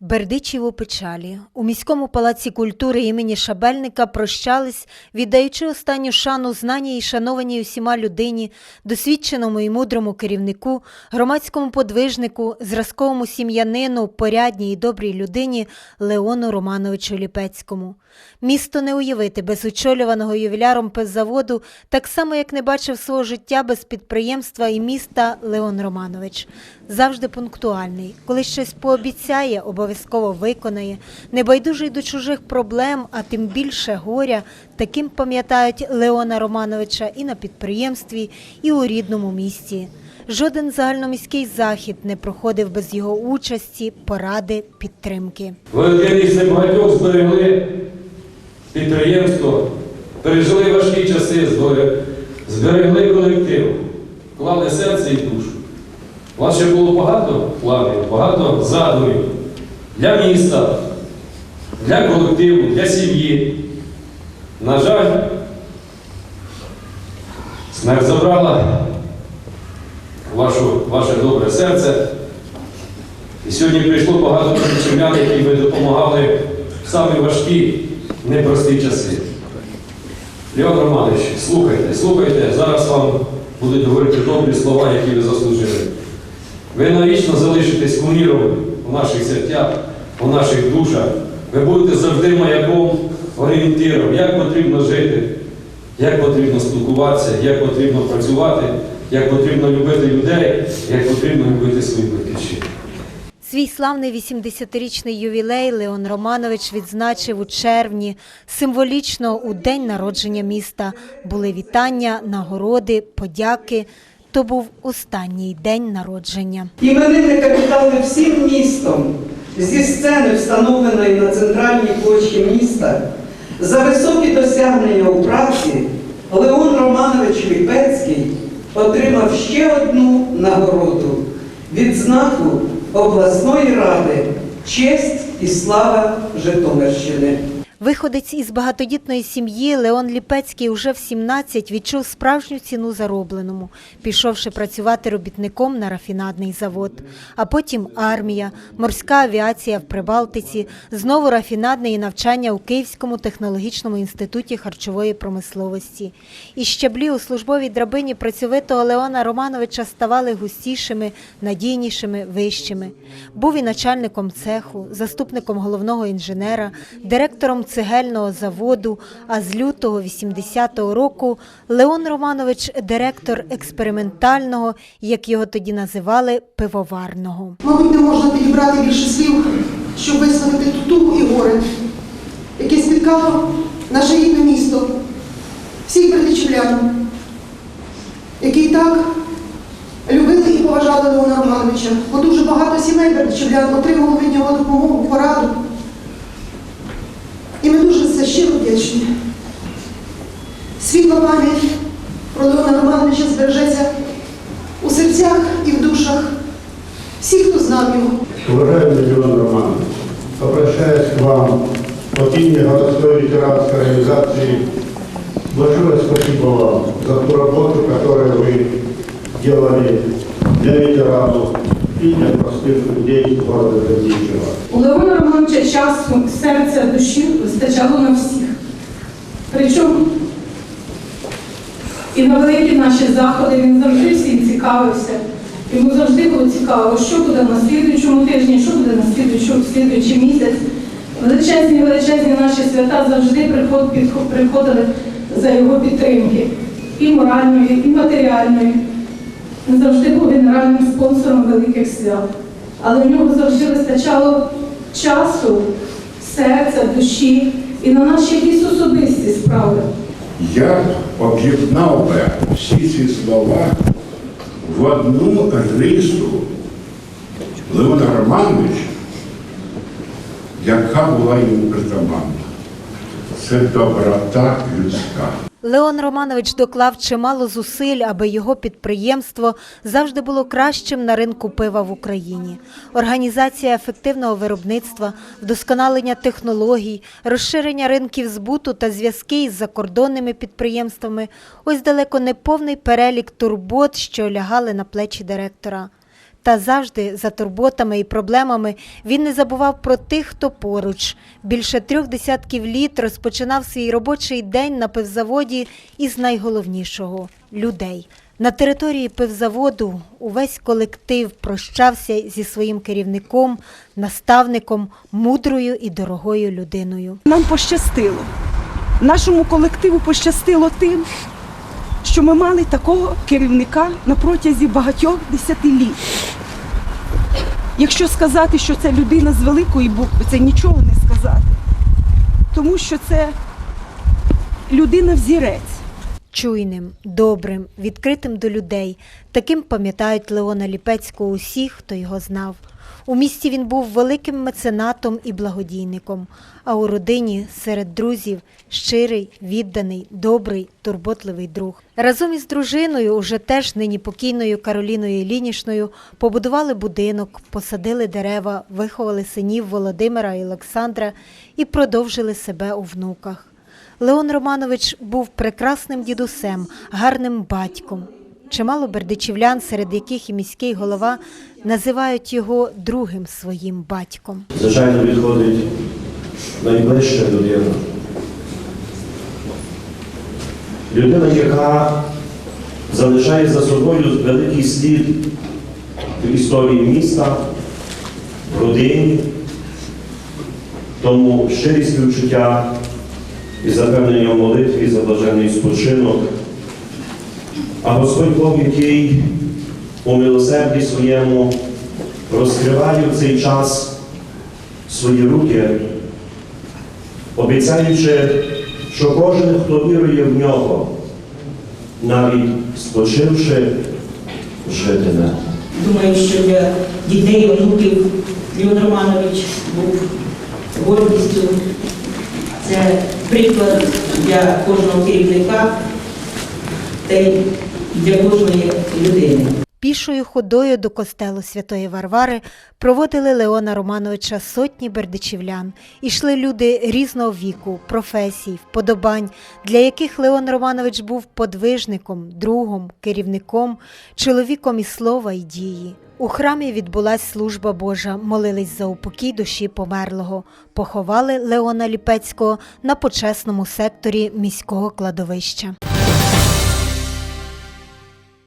Бердичів у печалі. У міському палаці культури імені Шабельника прощались, віддаючи останню шану знаній і шанованій усіма людині, досвідченому і мудрому керівнику, громадському подвижнику, зразковому сім'янину, порядній і добрій людині Леону Романовичу Ліпецькому. Місто не уявити без очолюваного ювіляром пеззаводу, так само, як не бачив свого життя без підприємства і міста Леон Романович. Завжди пунктуальний, коли щось пообіцяє, обов'язково виконає, небайдужий до чужих проблем, а тим більше горя, таким пам'ятають Леона Романовича і на підприємстві, і у рідному місті. Жоден загальноміський захід не проходив без його участі, поради, підтримки. Ви один зберегли підприємство, пережили важкі часи, збере- зберегли колектив, клали серце і душу. Ще було багато планів, багато задумів для міста, для колективу, для сім'ї. На жаль, смерть забрала вашу, ваше добре серце. І сьогодні прийшло багато чернян, які ви допомагали в самі важкі, непрості часи. Леон Романович, слухайте, слухайте, зараз вам будуть говорити добрі слова, які ви заслужили. Ви навічно залишитесь куміром у наших серцях, у наших душах. Ви будете завжди маяком, орієнтиром, як потрібно жити, як потрібно спілкуватися, як потрібно працювати, як потрібно любити людей, як потрібно любити свою батьківщину. Свій славний 80-річний ювілей Леон Романович відзначив у червні. Символічно у день народження міста були вітання, нагороди, подяки. То був останній день народження. Іменинника вітали всім містом зі сцени, встановленої на центральній площі міста. За високі досягнення у праці Леон Романович Ліпецький отримав ще одну нагороду відзнаку обласної ради Честь і слава Житомирщини. Виходець із багатодітної сім'ї Леон Ліпецький уже в 17 відчув справжню ціну заробленому, пішовши працювати робітником на рафінадний завод. А потім армія, морська авіація в Прибалтиці, знову рафінадне і навчання у Київському технологічному інституті харчової промисловості. І щаблі у службовій драбині працьовитого Леона Романовича ставали густішими, надійнішими, вищими. Був і начальником цеху, заступником головного інженера, директором цегельного заводу, а з лютого 80-го року Леон Романович директор експериментального, як його тоді називали, пивоварного. Мабуть, не можна підібрати більше слів, щоб висловити ту тугу і горе, яке спіткало наше рідне місто, всіх бердичівлян, які так любили і поважали Леона Романовича, бо дуже багато сімей бердичівлян отримали від нього допомогу, пораду. І ми дуже за щиро вдячні. Світла пам'ять про Леона Романовича збережеться у серцях і в душах всіх, хто знав його. Уважаемый Леон Романович, обращаясь к вам от имени городской ветеранской организации, большое спасибо вам за ту работу, которую вы делали для ветеранов для простых людей города Бердичева. У Леона Романовича часу, серця, душі вистачало на всіх. Причому і на великі наші заходи він завжди всім цікавився. Йому завжди було цікаво, що буде на слідуючому тижні, що буде на слідуючому слідуючий місяць. Величезні, величезні наші свята завжди приходили за його підтримки. І моральної, і матеріальної. Завжди був генеральним спонсором великих свят. Але в нього завжди вистачало часу, серця, душі і на наші якісь особисті справи. Я об'єднав би всі ці слова в одну рису Леона Романовича, яка була йому притаманна. Це доброта людська. Леон Романович доклав чимало зусиль, аби його підприємство завжди було кращим на ринку пива в Україні. Організація ефективного виробництва, вдосконалення технологій, розширення ринків збуту та зв'язки із закордонними підприємствами ось далеко не повний перелік турбот, що лягали на плечі директора. Та завжди за турботами і проблемами він не забував про тих, хто поруч. Більше трьох десятків літ розпочинав свій робочий день на пивзаводі із найголовнішого людей. На території пивзаводу увесь колектив прощався зі своїм керівником, наставником, мудрою і дорогою людиною. Нам пощастило. Нашому колективу пощастило тим, що ми мали такого керівника на протязі багатьох десятиліть. Якщо сказати, що це людина з великої букви, це нічого не сказати. Тому що це людина взірець. Чуйним, добрим, відкритим до людей. Таким пам'ятають Леона Ліпецького усі, хто його знав. У місті він був великим меценатом і благодійником, а у родині серед друзів щирий, відданий, добрий, турботливий друг. Разом із дружиною, уже теж нині покійною Кароліною Лінішною, побудували будинок, посадили дерева, виховали синів Володимира і Олександра і продовжили себе у внуках. Леон Романович був прекрасним дідусем, гарним батьком. Чимало бердичівлян, серед яких і міський голова, називають його другим своїм батьком. звичайно, відходить найближча людина. Людина, яка залишає за собою великий слід в історії міста, родині, тому щирі співчуття і запевнення молитві за блаженний спочинок. А Господь Бог, який у милосерді своєму розкриває в цей час свої руки, обіцяючи, що кожен, хто вірує в нього, навіть спочивши, житиме. Думаю, що для дітей, онуків Леон Романович був гордістю. Це приклад для кожного керівника й для кожної людини. Пішою ходою до костелу Святої Варвари проводили Леона Романовича сотні бердичівлян. Ішли люди різного віку, професій, вподобань, для яких Леон Романович був подвижником, другом, керівником, чоловіком і слова і дії. У храмі відбулась служба Божа, молились за упокій душі померлого, поховали Леона Ліпецького на почесному секторі міського кладовища.